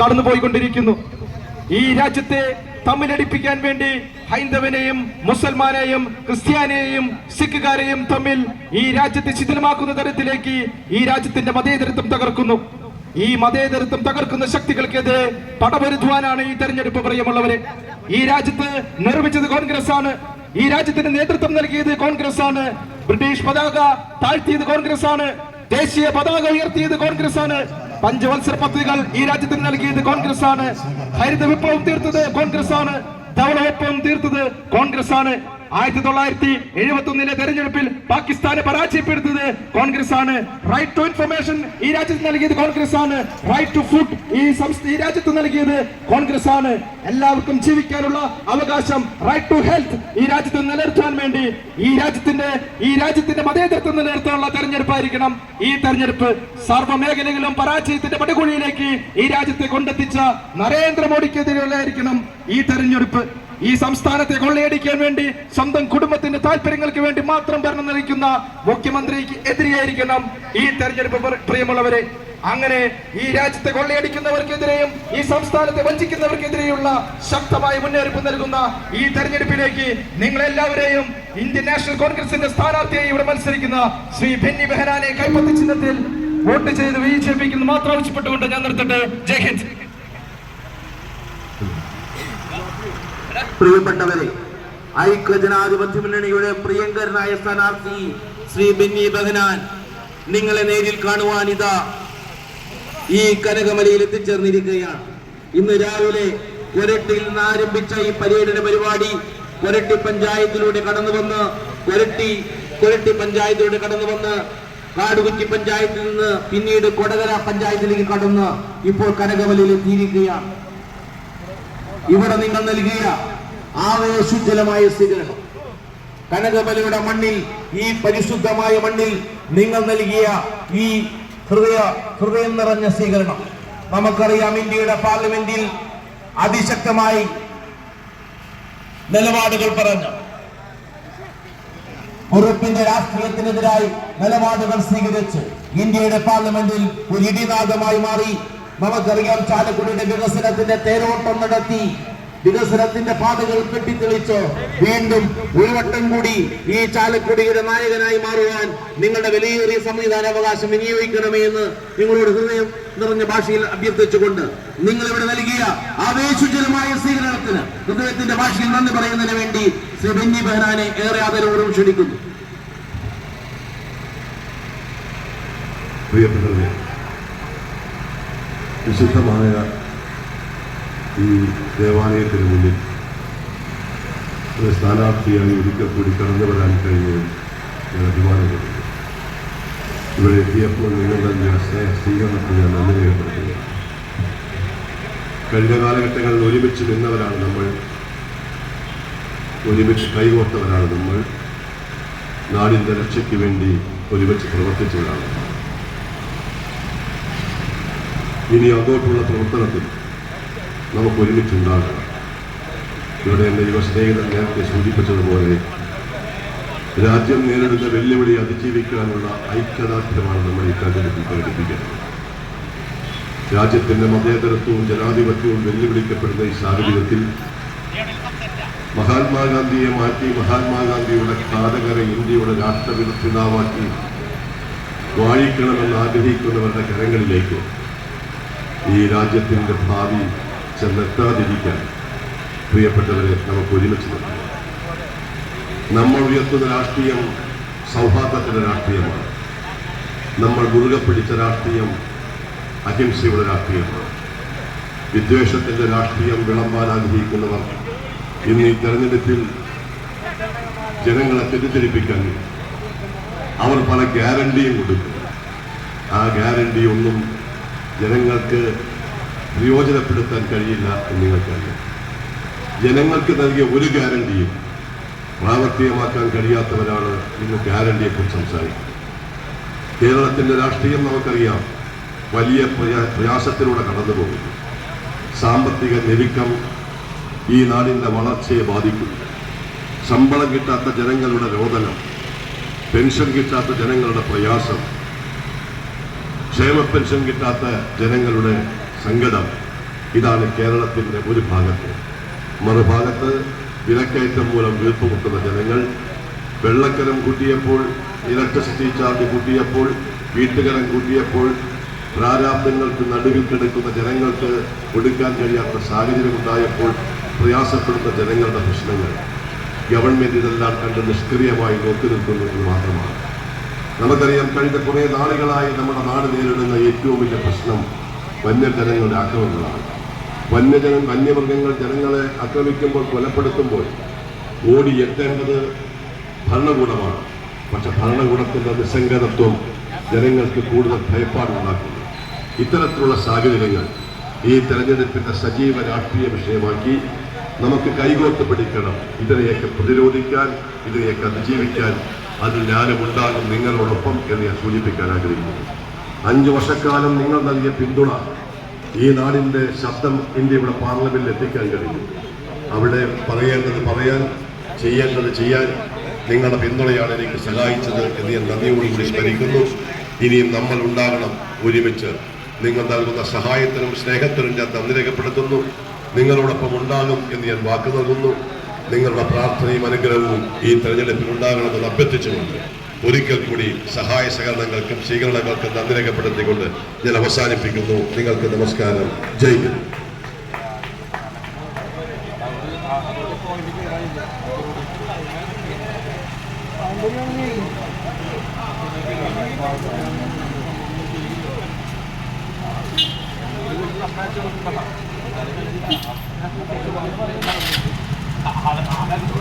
കടന്നുപോയിക്കൊണ്ടിരിക്കുന്നു ഈ രാജ്യത്തെ തമ്മിലടിപ്പിക്കാൻ വേണ്ടി ഹൈന്ദവനെയും മുസൽമാനെയും ക്രിസ്ത്യാനിയെയും സിഖുകാരെയും തമ്മിൽ ഈ രാജ്യത്തെ ശിഥിലമാക്കുന്ന തരത്തിലേക്ക് ഈ രാജ്യത്തിന്റെ മതേതരത്വം തകർക്കുന്നു. ഈ മതേതരത്വം തകർക്കുന്ന ശക്തികൾക്കെതിരെ പടപൊരുതുവാനാണ് ഈ തെരഞ്ഞെടുപ്പ് പ്രിയമുള്ളവരെ. ഈ രാജ്യത്ത് നിർമ്മിച്ചത് കോൺഗ്രസ് ആണ് ഈ രാജ്യത്തിന് നേതൃത്വം നൽകിയത് കോൺഗ്രസ് ആണ് ബ്രിട്ടീഷ് പതാക താഴ്ത്തിയത് കോൺഗ്രസ് ആണ് ദേശീയ പതാക ഉയർത്തിയത് കോൺഗ്രസ് ആണ് പഞ്ചവത്സര പദ്ധതികൾ ഈ രാജ്യത്തിന് നൽകിയത് കോൺഗ്രസ് ആണ് ഹരിത വിപ്ലവം തീർത്തത് കോൺഗ്രസ് ആണ് ധവള വിപ്ലവം തീർത്തത് കോൺഗ്രസ് ആണ് ആയിരത്തി തൊള്ളായിരത്തി എഴുപത്തി ഒന്നിലെ തെരഞ്ഞെടുപ്പിൽ പാകിസ്ഥാനെ പരാജയപ്പെടുത്തത് കോൺഗ്രസ് ആണ് റൈറ്റ് ടു ഇൻഫർമേഷൻ ഈ രാജ്യത്ത് നൽകിയത് കോൺഗ്രസ് ആണ് റൈറ്റ് ടു ഫുഡ് ഈ ഈ രാജ്യത്ത് നൽകിയത് കോൺഗ്രസ് ആണ് എല്ലാവർക്കും ജീവിക്കാനുള്ള അവകാശം റൈറ്റ് ടു ഹെൽത്ത് ഈ രാജ്യത്ത് നിലനിർത്താൻ വേണ്ടി ഈ രാജ്യത്തിന്റെ ഈ രാജ്യത്തിന്റെ മതേതരത്വം നിലനിർത്താനുള്ള തെരഞ്ഞെടുപ്പായിരിക്കണം. ഈ തെരഞ്ഞെടുപ്പ് സർവ മേഖലകളിലും പരാജയത്തിന്റെ പടുകുഴിയിലേക്ക് ഈ രാജ്യത്തെ കൊണ്ടെത്തിച്ച നരേന്ദ്രമോദിക്കെതിരെയുള്ളതായിരിക്കണം ഈ തെരഞ്ഞെടുപ്പ്. ഈ സംസ്ഥാനത്തെ കൊള്ളയടിക്കാൻ വേണ്ടി സ്വന്തം കുടുംബത്തിന്റെ താല്പര്യങ്ങൾക്ക് വേണ്ടി മാത്രം ഭരണം നയിക്കുന്ന മുഖ്യമന്ത്രിക്ക് എതിരെയായിരിക്കണം ഈ തെരഞ്ഞെടുപ്പ് പ്ര- പ്രിയമുള്ളവരെ. അങ്ങനെ ഈ രാജ്യത്തെ കൊള്ളയടിക്കുന്നവർക്കെതിരെയും ഈ സംസ്ഥാനത്തെ വഞ്ചിക്കുന്നവർക്കെതിരെയുള്ള ശക്തമായ മുന്നറിയിപ്പ് നൽകുന്ന ഈ തെരഞ്ഞെടുപ്പിലേക്ക് നിങ്ങളെല്ലാവരെയും ഇന്ത്യൻ നാഷണൽ കോൺഗ്രസിന്റെ സ്ഥാനാർത്ഥിയായി ഇവിടെ മത്സരിക്കുന്ന ശ്രീ ബെന്നി ബെഹനാനെ കൈപ്പത്തി ചിഹ്നത്തിൽ വോട്ട് ചെയ്ത് വിജയിപ്പിക്കുന്നു മാത്രം ആവശ്യപ്പെട്ടുകൊണ്ട് ഞാൻ നിർത്തട്ടെ. ജയ് ഹിന്ദ്. പ്രിയപ്പെട്ടവരെ ഐക്യജനാധിപത്യ മുന്നണിയുടെ പ്രിയങ്കരനായ സ്ഥാനാർത്ഥി ശ്രീ ബിന്നി ബഹനാൻ നിങ്ങളെ നേരിൽ കാണുവാൻ ഇതാ ഈ കനകമലയിൽ എത്തിച്ചേർന്നിരിക്കുകയാണ്. ഇന്ന് രാവിലെ കൊരട്ടിയിൽ നിന്ന് ആരംഭിച്ച ഈ പര്യടന പരിപാടി കൊരട്ടി പഞ്ചായത്തിലൂടെ കടന്നു വന്ന് കൊരട്ടി കൊരട്ടി പഞ്ചായത്തിലൂടെ കടന്നു വന്ന് കാടുകുറ്റി പഞ്ചായത്തിൽ നിന്ന് പിന്നീട് കൊടകര പഞ്ചായത്തിലേക്ക് കടന്ന് ഇപ്പോൾ കനകമലയിൽ എത്തിയിരിക്കുകയാണ്. ഇവിടെ നിങ്ങൾ നൽകിയ ആവേശുജ്ജലമായ സ്വീകരണം. കനകബലിയുടെ മണ്ണിൽ ഈ പരിശുദ്ധമായ മണ്ണിൽ നിങ്ങൾ നൽകിയ ഈ ഹൃദയ ഹൃദയം നിറഞ്ഞ സ്വീകരണം. നമുക്കറിയാം ഇന്ത്യയുടെ പാർലമെന്റിൽ അതിശക്തമായി നിലപാടുകൾ പറഞ്ഞു. ഉറപ്പിന്റെ രാഷ്ട്രീയത്തിനെതിരായി നിലപാടുകൾ സ്വീകരിച്ച് ഇന്ത്യയുടെ പാർലമെന്റിൽ ഒരു ഇടിനാദമായി മാറി. നമുക്കറിയാം ചാലക്കുടിയുടെ വികസനത്തിന്റെ തേരോട്ടം നടത്തി. വികസനത്തിന്റെ പാതകൾ കെട്ടിത്തെളിച്ച്. വീണ്ടും ഒരു വട്ടം കൂടി ഈ ചാലക്കുടിയുടെ നായകനായി മാറുവാൻ നിങ്ങളുടെ വിലയേറിയ സംവിധാന അവകാശം വിനിയോഗിക്കണമേ എന്ന് നിങ്ങളോട് ഹൃദയം നിറഞ്ഞ ഭാഷയിൽ അഭ്യർത്ഥിച്ചുകൊണ്ട് നിങ്ങൾ ഇവിടെ നൽകിയ ആവേശജനമായ സ്വീകരണത്തിന് ഹൃദയത്തിന്റെ ഭാഷയിൽ നന്ദി പറയുന്നതിന് വേണ്ടി ശ്രീ ബെന്നി ബെഹ്റാനെ ഏറെ ആദരവോടും ക്ഷണിക്കുന്നു. പ്രിയപ്പെട്ടവരെ വിശുദ്ധമായ ഈ ദേവാലയത്തിന് മുന്നിൽ ഒരു സ്ഥാനാർത്ഥിയായി ഒരിക്കൽ കൂടി കടന്നു വരാൻ കഴിഞ്ഞത് ഞാൻ അഭിമാനപ്പെടുന്നു ഇവിടെ എത്തിയപ്പോൾ നിങ്ങൾ തന്നെ സ്നേഹ സ്വീകരണത്തിന് ഞാൻ നന്ദി രേഖപ്പെടുത്തുന്നു. കഴിഞ്ഞ കാലഘട്ടങ്ങളിൽ ഒരുമിച്ച് നിന്നവരാണ് നമ്മൾ. ഒരുമിച്ച് കൈകോർത്തവരാണ് നമ്മൾ. നാടിന്റെ രക്ഷയ്ക്ക് വേണ്ടി ഒരുമിച്ച് പ്രവർത്തിച്ചവരാണ് ഇനി അങ്ങോട്ടുള്ള പ്രവർത്തനത്തിൽ നമുക്ക് ഒരുമിച്ചുണ്ടാകണം ഇവിടെ എന്റെ യുവ സ്നേഹിതൻ നേരത്തെ സൂചിപ്പിച്ചതുപോലെ രാജ്യം നേരിടുന്ന വെല്ലുവിളി അതിജീവിക്കാനുള്ള ഐക്യദാർഢ്യമാണ് നമ്മൾ ഈ തെരഞ്ഞെടുപ്പിൽ പ്രകടിപ്പിക്കുന്നത്. രാജ്യത്തിന്റെ മതേതരത്വവും ജനാധിപത്യവും വെല്ലുവിളിക്കപ്പെടുന്ന ഈ സാഹചര്യത്തിൽ മഹാത്മാഗാന്ധിയെ മാറ്റി മഹാത്മാഗാന്ധിയുടെ ഘാതകരെ ഇന്ത്യയുടെ രാഷ്ട്രപിതാവാക്കി വാഴിക്കണമെന്ന് ആഗ്രഹിക്കുന്നവരുടെ കരങ്ങളിലേക്ക് ഈ രാജ്യത്തിന്റെ ഭാവി ചെന്നെത്താതിരിക്കാൻ പ്രിയപ്പെട്ടവരെ നമുക്ക് ഒരുമിച്ച് നിർത്തണം നമ്മൾ ഉയർത്തുന്ന രാഷ്ട്രീയം സൗഹാർദ്ദത്തിന്റെ രാഷ്ട്രീയമാണ്. നമ്മൾ മുറുകെ പിടിച്ച രാഷ്ട്രീയം അഹിംസയുടെ രാഷ്ട്രീയമാണ്. വിദ്വേഷത്തിന്റെ രാഷ്ട്രീയം വിളമ്പാൻ ആഗ്രഹിക്കുന്നവർ ഇന്ന് ഈ തെരഞ്ഞെടുപ്പിൽ ജനങ്ങളെ തെറ്റിദ്ധരിപ്പിക്കാൻ അവർ പല ഗ്യാരണ്ടിയും കൊടുക്കും. ആ ഗ്യാരണ്ടി ഒന്നും ജനങ്ങൾക്ക് പ്രയോജനപ്പെടുത്താൻ കഴിയില്ല എന്ന് നിങ്ങൾക്കറിയാം. ജനങ്ങൾക്ക് നൽകിയ ഒരു ഗ്യാരണ്ടിയും പ്രാവർത്തികമാക്കാൻ കഴിയാത്തവരാണ് ഇന്ന് ഗ്യാരണ്ടിയെക്കുറിച്ച് സംസാരിക്കുന്നത്. കേരളത്തിന്റെ രാഷ്ട്രീയം നമുക്കറിയാം വലിയ പ്രയാ- പ്രയാസത്തിലൂടെ കടന്നു പോകുന്നു സാമ്പത്തിക ഞെരുക്കം ഈ നാടിന്റെ വളർച്ചയെ ബാധിക്കുന്നു. ശമ്പളം കിട്ടാത്ത ജനങ്ങളുടെ രോദനം പെൻഷൻ കിട്ടാത്ത ജനങ്ങളുടെ പ്രയാസം ക്ഷേമ പെൻഷൻ കിട്ടാത്ത ജനങ്ങളുടെ സങ്കടം ഇതാണ് കേരളത്തിന്റെ ഒരു ഭാഗത്ത്. മറുഭാഗത്ത് വിലക്കയറ്റം മൂലം വീർപ്പുമുട്ടുന്ന ജനങ്ങൾ വെള്ളക്കരം കൂട്ടിയപ്പോൾ ഇലക്ട്രിസിറ്റി ചാർജ് കൂട്ടിയപ്പോൾ വീട്ടുകരം കൂട്ടിയപ്പോൾ പ്രാരാബ്ദങ്ങൾക്ക് നടുവിൽ കിടക്കുന്ന ജനങ്ങൾക്ക് കൊടുക്കാൻ കഴിയാത്ത സാഹചര്യം ഉണ്ടായപ്പോൾ പ്രയാസപ്പെടുന്ന ജനങ്ങളുടെ പ്രശ്നങ്ങൾ. ഗവൺമെന്റ് ഇതെല്ലാം കണ്ട് നിഷ്ക്രിയമായി നോക്കി നിൽക്കുന്നു എന്ന് മാത്രമാണ്. നമുക്കറിയാം കഴിഞ്ഞ കുറേ നാളുകളായി നമ്മുടെ നാട് നേരിടുന്ന ഏറ്റവും വലിയ പ്രശ്നം വന്യജനങ്ങളുടെ ആക്രമണങ്ങളാണ്. വന്യജനം വന്യമൃഗങ്ങൾ ജനങ്ങളെ ആക്രമിക്കുമ്പോൾ കൊലപ്പെടുത്തുമ്പോൾ ഓടി എത്തേണ്ടത് ഭരണകൂടമാണ്. പക്ഷെ ഭരണകൂടത്തിന്റെ നിസ്സംഗതത്വം ജനങ്ങൾക്ക് കൂടുതൽ ഭയപ്പാടുണ്ടാക്കുന്നു ഇത്തരത്തിലുള്ള സാഹചര്യങ്ങൾ ഈ തെരഞ്ഞെടുപ്പിന്റെ സജീവ രാഷ്ട്രീയ വിഷയമാക്കി നമുക്ക് കൈകോർത്ത് പിടിക്കണം. ഇതിനെയൊക്കെ പ്രതിരോധിക്കാൻ ഇതിനെയൊക്കെ അതിജീവിക്കാൻ അതിൽ ഞാനും ഉണ്ടാകും നിങ്ങളോടൊപ്പം എന്ന് ഞാൻ സൂചിപ്പിക്കാൻ ആഗ്രഹിക്കുന്നു. അഞ്ചു വർഷക്കാലം നിങ്ങൾ നൽകിയ പിന്തുണ ഈ നാടിന്റെ ശബ്ദം ഇന്ത്യയുടെ പാർലമെന്റിൽ എത്തിക്കാൻ കഴിഞ്ഞു അവിടെ പറയേണ്ടത് പറയാൻ ചെയ്യേണ്ടത് ചെയ്യാൻ നിങ്ങളുടെ പിന്തുണയാണ് എനിക്ക് സഹായിച്ചത് എന്ന് ഞാൻ നന്ദിയോടുകൂടി സ്മരിക്കുന്നു. ഇനിയും നമ്മൾ ഉണ്ടാകണം ഒരുമിച്ച്. നിങ്ങൾ നൽകുന്ന സഹായത്തിനും സ്നേഹത്തിനും ഞാൻ നന്ദി രേഖപ്പെടുത്തുന്നു. നിങ്ങളോടൊപ്പം ഉണ്ടാകും എന്ന് ഞാൻ വാക്ക് നൽകുന്നു. നിങ്ങളുടെ പ്രാർത്ഥനയും അനുഗ്രഹവും ഈ തെരഞ്ഞെടുപ്പിൽ ഉണ്ടാകണമെന്ന് അഭ്യർത്ഥിച്ചുകൊണ്ട് ഒരിക്കൽ കൂടി സഹായ സഹകരണങ്ങൾക്കും സ്വീകരണങ്ങൾക്കും നന്ദി രേഖപ്പെടുത്തിക്കൊണ്ട് ഞാൻ അവസാനിപ്പിക്കുന്നു നിങ്ങൾക്ക് നമസ്കാരം ജയ് ഹിന്ദ് Thank you. 打完了，打了。